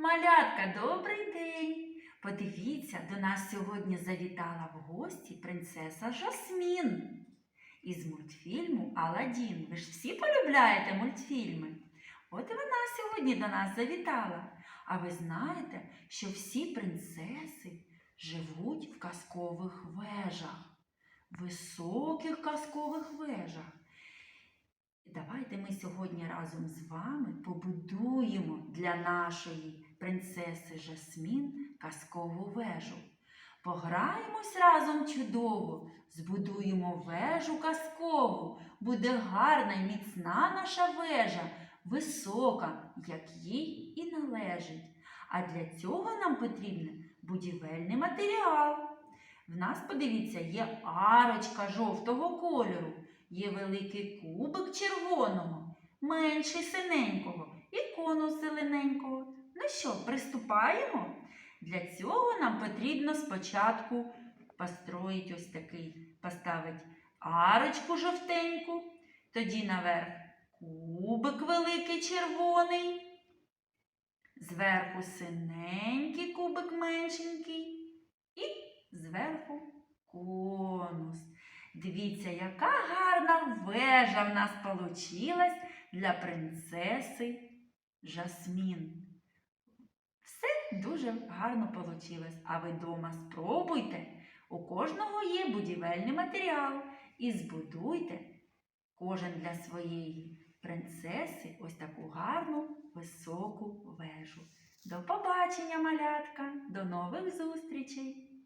Малятка, добрий день! Подивіться, до нас сьогодні завітала в гості принцеса Жасмін із мультфільму Аладдін. Ви ж всі полюбляєте мультфільми? От і вона сьогодні до нас завітала. А ви знаєте, що всі принцеси живуть в казкових вежах, високих казкових вежах. Давайте ми сьогодні разом з вами побудуємо для нашої принцеси Жасмін казкову вежу. Пограємось разом чудово, збудуємо вежу казкову. Буде гарна й міцна наша вежа, висока, як їй і належить. А для цього нам потрібен будівельний матеріал. В нас, подивіться, є арочка жовтого кольору. Є великий кубик червоного, менший синенького і конус зелененького. Що, приступаємо? Для цього нам потрібно спочатку построїть ось такий, поставити арочку жовтеньку, тоді наверх кубик великий червоний, зверху синенький кубик меншенький і зверху конус. Дивіться, яка гарна вежа в нас получилась для принцеси Жасмін. Дуже гарно вийшло. А ви дома спробуйте. У кожного є будівельний матеріал. І збудуйте кожен для своєї принцеси ось таку гарну високу вежу. До побачення, малятка! До нових зустрічей!